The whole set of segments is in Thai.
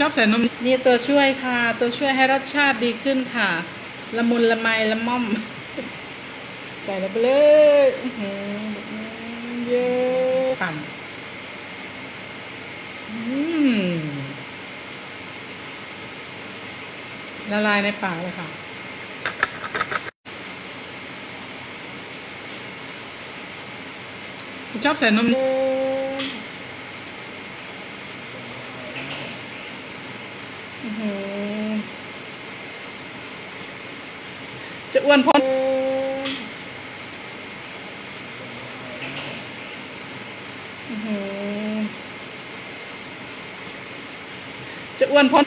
ชอบใส่นมนี่ตัวช่วยค่ะ ตัวช่วยให้รสชาติดีขึ้นค่ะ ละมุนละไมละม่อม ใส่ลงไปเลยเยอะปั่นละลายในปากเลยค่ะชอบใส่นม อื้อหือจะ อ้วนพ้นจะอ้วนพ้น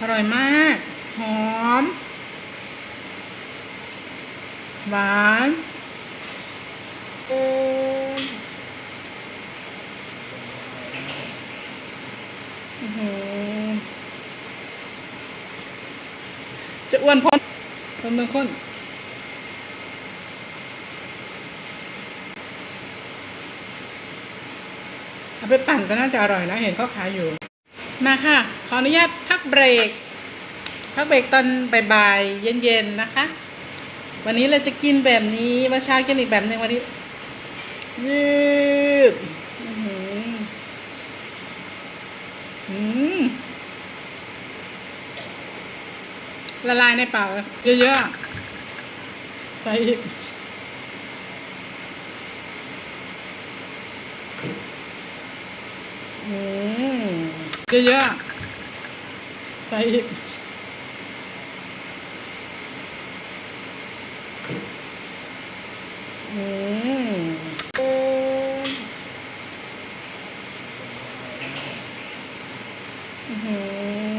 อร่อยมาก หอม หวานอื้อหือ จะอ้วนพ้นคนเมืองคนเอาไปปั่นก็น่าจะอร่อยนะ เห็นเขาขายอยู่ มาค่ะ ขออนุญาตพักเบรก พักเบรกตอนบ่ายๆเย็นๆนะคะ วันนี้เราจะกินแบบนี้วันเช้ากินอีกแบบหนึ่งวันนี้ยืดอื้อหืออืม ละลายในปากเยเยอะๆ ใส่อีกอืมเยอะๆใส่อีก อืมอื้อหือ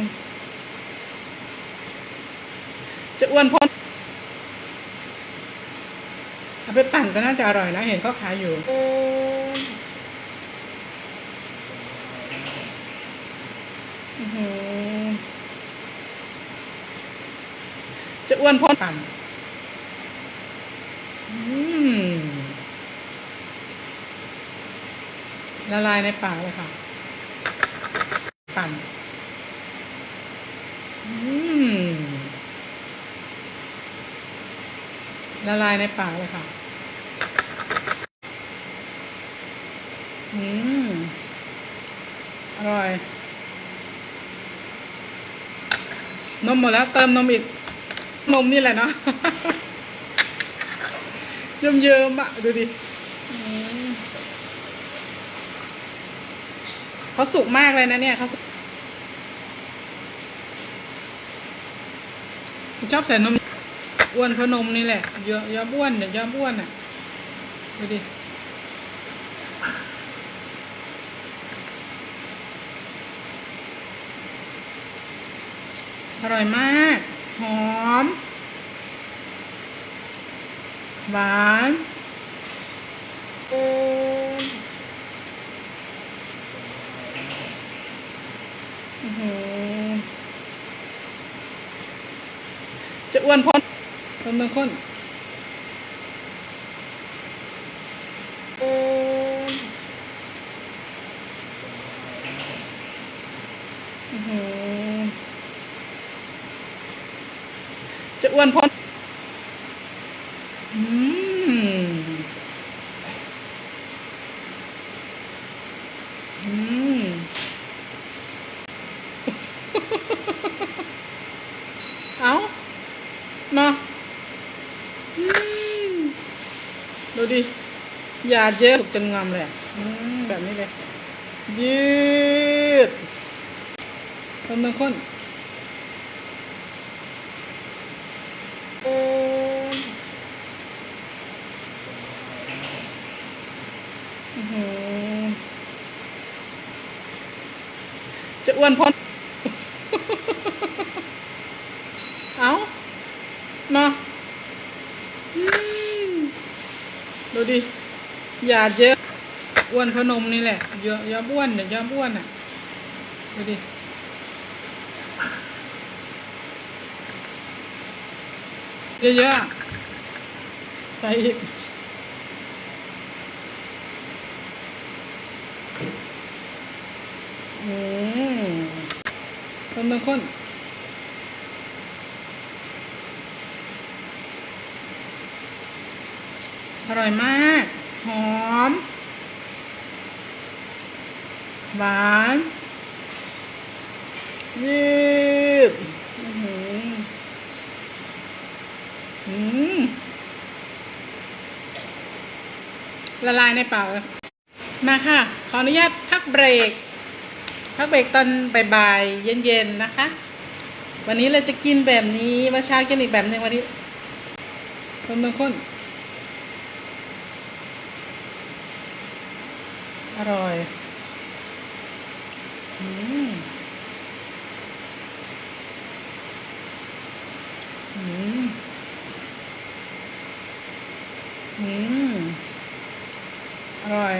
จะอ้วนพ้นเอาไปปั่นก็น่าจะอร่อยนะ เห็นเขาขายอยู่ จะอ้วนพ้นปั่นละลายในปากเลยค่ะ ปั่น อืม ละลายในปากเลยค่ะ อืม อร่อย นมหมดแล้วเติมนมอีก นมนี่แหละเนาะเยิ้มเยิมอะดูดิอืมเขาสุกมากเลยนะเนี่ยเขาสุกชอบใส่นม อ้วนพนมนี่แหละเยอะยอมอ้วนเดี๋ยวยอมอ้วนอะดูดิอร่อยมาก หอม หวานอือจะอ้วนพ้น คนเมืองคนอื้อหือจะอ้วนพ้นอืม อืม เอาเนาะอืมดูดิหยา ดเยอะสุกจนงอมเลยอะอืมแบบนี้เลย ยืดคนเมืองคนอื้อหือจะอ้วนพ้นเอาเนาะอืมดูดิ หยาดเยอะอ้วนพนมนี่แหละเยอะยอมอ้วนเดี๋ยวยอมอ้วนอะดูดิเยอะๆใส่อีกอคนเมืองข้นอร่อยมาก หอม หวานยืดอื้อหืมละลายในเปล่ากมาค่ะ ขออนุญาตพักเบรก พักเบรกตอนบ่ายๆเย็นๆนะคะ วันนี้เราจะกินแบบนี้วันเช้ากินอีกแบบหนึ่งวันนี้คนเมืองข้นอร่อย อืมอืมอืมอร่อย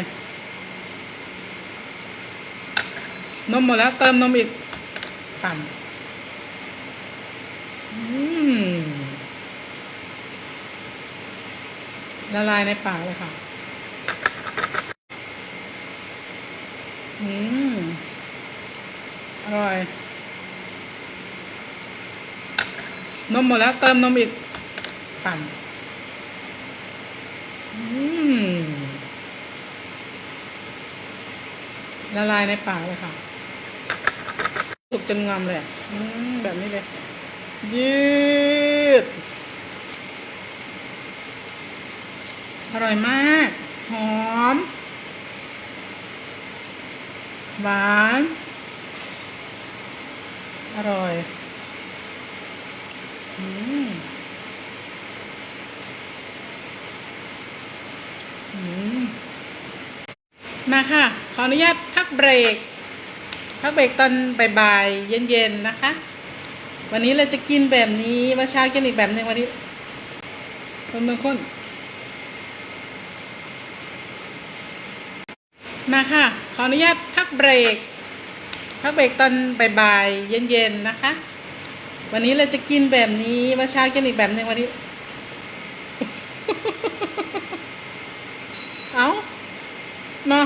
นมหมดแล้วเติมนมอีกปั่นอืมละลายในปากเลยค่ะ อืม อร่อย นมหมดแล้วเติมนมอีกปั่นอืมละลายในปากเลยค่ะ สุกจนงอมเลยอะอืมแบบนี้เลย ยืด อร่อยมาก หอม หวาน อร่อยอืมอืมมาค่ะ ขออนุญาตพักเบรก พักเบรกตอนบ่ายๆเย็นๆนะคะ วันนี้เราจะกินแบบนี้วันเช้ากินอีกแบบหนึ่งวันนี้คนเมืองข้นมาค่ะ ขออนุญาตพักเบรก พักเบรกตอนบ่ายๆเย็นๆนะคะ วันนี้เราจะกินแบบนี้วันเช้ากินอีกแบบหนึ่งวันนี้ เอาเนาะ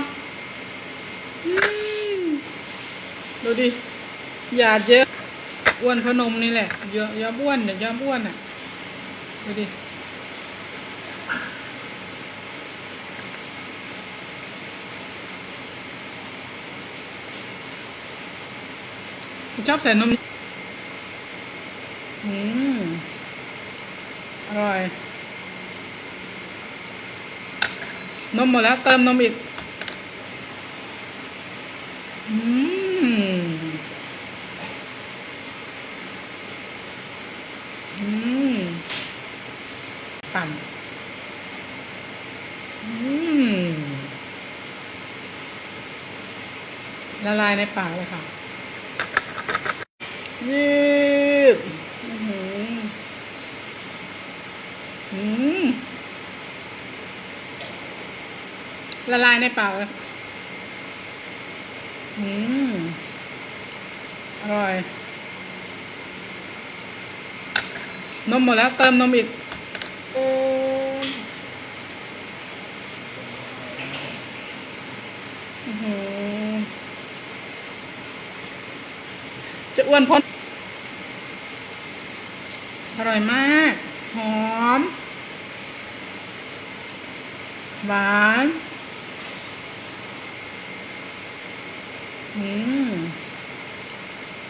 ดูดิอย่าเยอะอ้วนพนมนี่แหละเยอะยอมอ้วนเดี๋ยวยอมอ้วนอะดูดิ ชอบใส่นม อืม อร่อย นมหมดแล้ว เติมนมอีก อืม อืม ปั่น อืม ละลายในปากเลยค่ะ ยืดอื้อหืออืมละลายในปากเลยอืมอร่อย นมหมดแล้ว เติมนมอีกอือหือจะอ้วนพ้น อร่อยมาก หอม หวาน อืม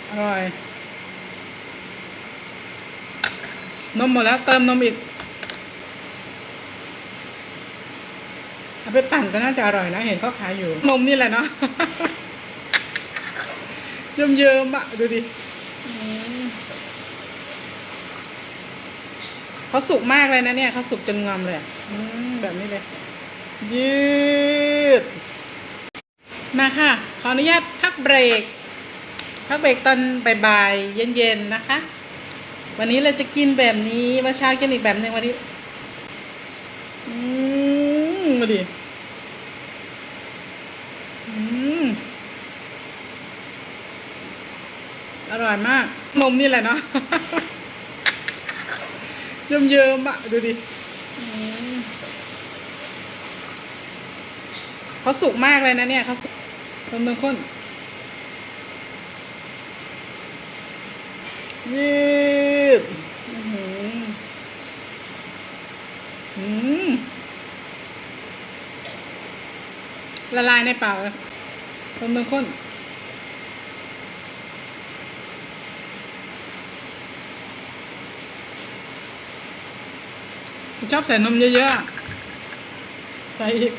อร่อย นมหมดแล้วเติมนมอีก เอาไปปั่นก็น่าจะอร่อยนะ เห็นเขาขายอยู่ นมนี่แหละเนาะเยิ้มๆอะ ดูดิอืม เขาสุกมากเลยนะเนี่ยเขาสุกจนงอมเลยอะอืมแบบนี้เลย ยืด มาค่ะ ขออนุญาตพักเบรก พักเบรกตอนบ่ายๆเย็นๆนะคะ วันนี้เราจะกินแบบนี้วันเช้ากินอีกแบบหนึ่งวันนี้ อืมมาดิอืมอร่อยมากนมนี่แหละเนาะ เยิ้มๆอะดูดิเขาสุกมากเลยนะเนี่ยเขาสุกนเมืองข้นยืดอื้อหืออืมละลายในปากเลยคนเมืองข้น ชอบใส่นมเยอะๆ ใส่อีก